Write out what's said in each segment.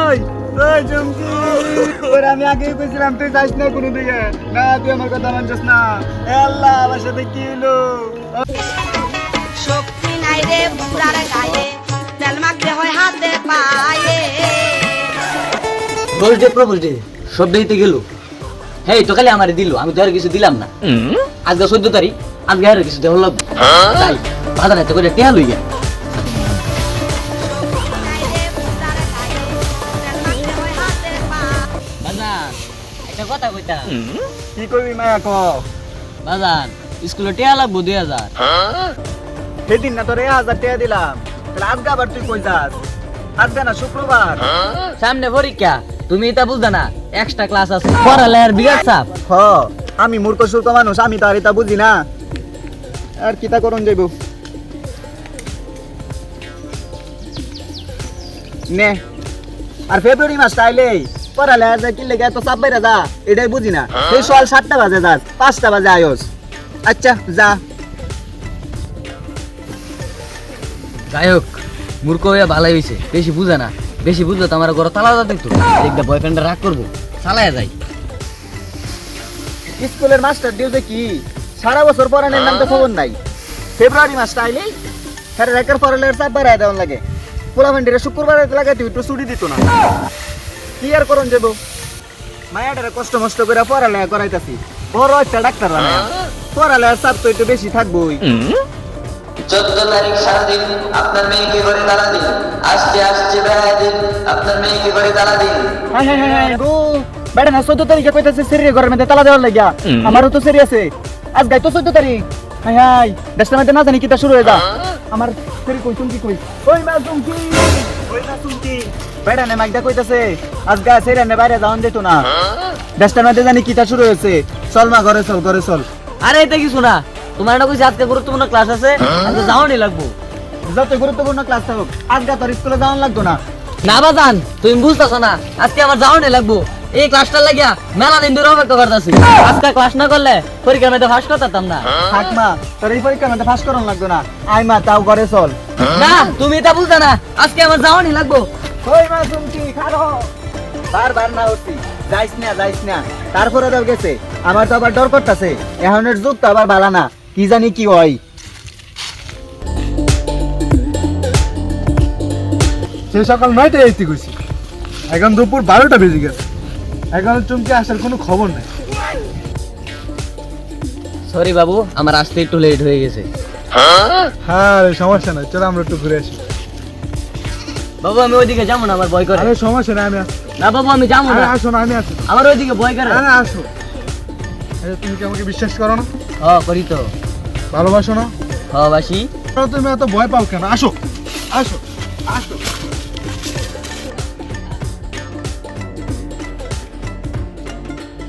ওই ওই চুমকি ওরে আমি আগেই কইছিলাম তুই যাইস না কোনো দিকে না তুই আমার কথা মানছিস না। এ আল্লাহ আমার সাথে কি হলো শক্তি নাই রে বুড়ার গায়ে তেল মাখতে হয় হাতে পায়ে। বলছে প্রবলছে সব দিতে গেল। হেই তো খালি আমারে দিল আমি তো আর কিছু দিলাম না। আজকে চোদ্দ তারিখ আজকে আর কিছু দেওয়া লাগবে তাই বাধা নাই তো করে টেহা লইয়া। নাই কথা কইতা। কি করবি মায়া ক বাজান স্কুলে টেহা লাগবো দুই হাজার। সেদিন না তোর হাজার টাকা দিলাম। তাহলে আজকে আবার তুই কই যাস? আজকে না শুক্রবার। সামনে পরীক্ষা তুমি এটা বুঝদা না এক্সট্রা ক্লাস আছে। পড়ালেখার বিরাট চাপ। হ আমি মূর্খ সুর্খ মানুষ আমি তো আর এটা বুঝি না। আর কিতা করুন যাইব? নে আর ফেব্রুয়ারি মাসটা আইলেই। পড়ালে আর কি লেগে এত চাপ বাইরে যা এটাই বুঝি না। এই সকাল সাতটা বাজে যাস পাঁচটা বাজে আয়স আচ্ছা যা। যাই হোক মূর্খ হইয়া ভালোই হয়েছে বেশি বুঝে না। বেশি বুঝলে তো আমার ঘরে তালা দেখবে বয়ফ্রেন্ডে রাগ করব চালায়া যাই স্কুলের মাস্টার দিও কি সারা বছর পড়ানোর নাম তো খবর নাই। ফেব্রুয়ারি মাসটা আইলেই হ্যাঁ রেকার পড়ালের চাপ বাড়ায় দেওয়ান লাগে। পোলা ভান্ডিরে শুক্রবার লাগাতে একটু ছুটি দিত না। কি আর করুন যাব মায়াটারে কষ্ট মষ্ট করে পড়ালেখা করাইতাছি। বড় একটা ডাক্তার বানায়। পড়ালেখার চাপ তো একটু বেশি থাকবোই। চোদ্দ তারিখ সারাদিন আপনার মেয়েকে করে তালা দিন। আসছে আসছে বেড়ায় দিন আপনার মেয়েকে করে তালা দিন। হ্যাঁ হ্যাঁ হ্যাঁ হ্যাঁ গো বেটা না চোদ্দ তারিখে কইতাছে সেরিয়ে ঘরের মধ্যে তালা দেওয়ার লাগিয়া। আমারও তো সেরি আছে। আজ গাই তো চোদ্দ তারিখ। হাই হাই দেশটার মধ্যে না জানি কিতা শুরু হয়ে যা। আমার সেরি কই কই? ওই মা চুমকি? ওই মা চুমকি? বেটা নে মাইকটা কইতাছে আজ গা সেরি নে বাইরে যাওন যেত না। দেশটার মধ্যে জানি কিতা শুরু হয়েছে। চল মা ঘরে চল ঘরে চল। আরে এটা কিছু না। তোমার না কইছে আজকে গুরুত্বপূর্ণ ক্লাস আছে আজকে যাওয়ানি লাগবো। যত গুরুত্বপূর্ণ ক্লাস থাকুক আজ গা তোর স্কুলে যাওয়ান লাগতো না। না বাজান তুমি বুঝতেছো না। আজকে আমার যাওয়ানি লাগবো। এই ক্লাসটা লাগিয়া মেলা দিন ধরে অপেক্ষা করতেছি। আজকে ক্লাস না করলে পরীক্ষার মধ্যে ফাঁস করতাম না। থাক মা তোর এই পরীক্ষার মধ্যে ফাঁস করন লাগতো না। আয় মা তাও ঘরে চল। না তুমি এটা বুঝতে না। আজকে আমার যাওয়ানি লাগবো। ওই মা চুমকি খারো। বারবার না উঠছি। যাইস না যাইস না। তারপরে তো গেছে। আমার তো আবার ডর করতেছে। এখনের যুগ তো আবার না। কি জানি কি হয়। সে সকাল নয়টায় আইতে গেছি এখন দুপুর বারোটা বেজে গেছে। এখন চুমকে আসার কোনো খবর নাই। সরি বাবু আমার আসতে একটু লেট হয়ে গেছে। হ্যাঁ রে, সমস্যা নাই। চলো আমরা একটু ঘুরে আসি। বাবু আমি ওইদিকে যাব না আমার ভয় করে। আরে সমস্যা নাই আমি আসি না বাবু আমি যাব না। আসো না আমি আসি আমার ওইদিকে ভয় করে। আরে আসো। আরে তুমি কি আমাকে বিশ্বাস করো না? হ করি তো। ভালোবাসো না? হ বাসি। তাহলে তুমি এত ভয় পাও কেন? আসো আসো আসো।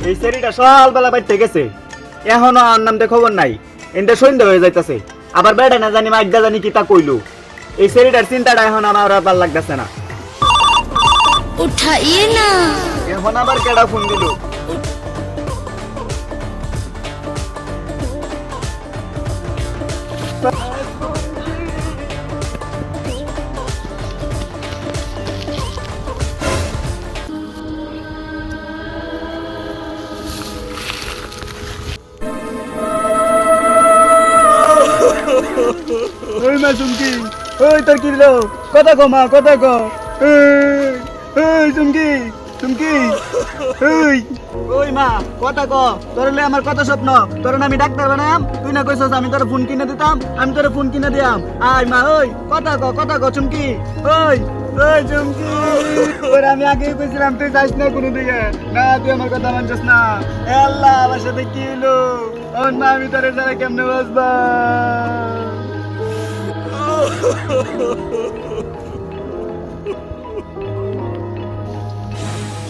এই সেরিটা সকালবেলা বাইতে গেছে। এখনও আর নামতে খবর নাই। এনটা সন্ধ্যা হয়ে যাইতাছে। আবার বেড়া না জানি মাইকদা জানি কি তা কইলো। এই সেরিটার চিন্তাটা এখন আমার আর ভালো লাগতেছে না। উঠাইয়ে না। এখন আবার কেডা ফোন দিল? ওই মা চুমকি ওই তোর কি দিলো কথা কো মা, কথা কো চুমকি চুমকি। ওই ওই মা, কথা ক তোর লে আমার কত স্বপ্ন। তোর আমি ডাক্তার বানাম তুই না কইছস আমি তোর ফোন কিনে দিতাম, আমি তোর ফোন কিনে দিয়াম। আই মা, ওই, কথা ক কথা ক চুমকি। ওই ওই, চুমকি। ওরে আমি আগেই কইছিলাম, তুই যাইস না কোনো দিকে না, তুই আমার কথা মানছিস না। আল্লাহ, আমার সাথে কি হলো? না আমি তোর সাথে কেমনে বাঁচবা?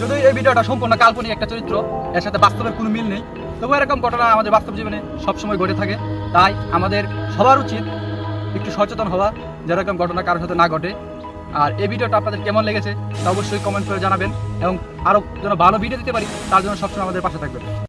যদি এই ভিডিওটা সম্পূর্ণ কাল্পনিক একটা চরিত্র, এর সাথে বাস্তবের কোনো মিল নেই, তবু এরকম ঘটনা আমাদের বাস্তব জীবনে সবসময় ঘটে থাকে। তাই আমাদের সবার উচিত একটু সচেতন হওয়া, যেরকম ঘটনা কারোর সাথে না ঘটে। আর এই ভিডিওটা আপনাদের কেমন লেগেছে, তা অবশ্যই কমেন্ট করে জানাবেন, এবং আরও যেন ভালো ভিডিও দিতে পারি, তার জন্য সবসময় আমাদের পাশে থাকবেন।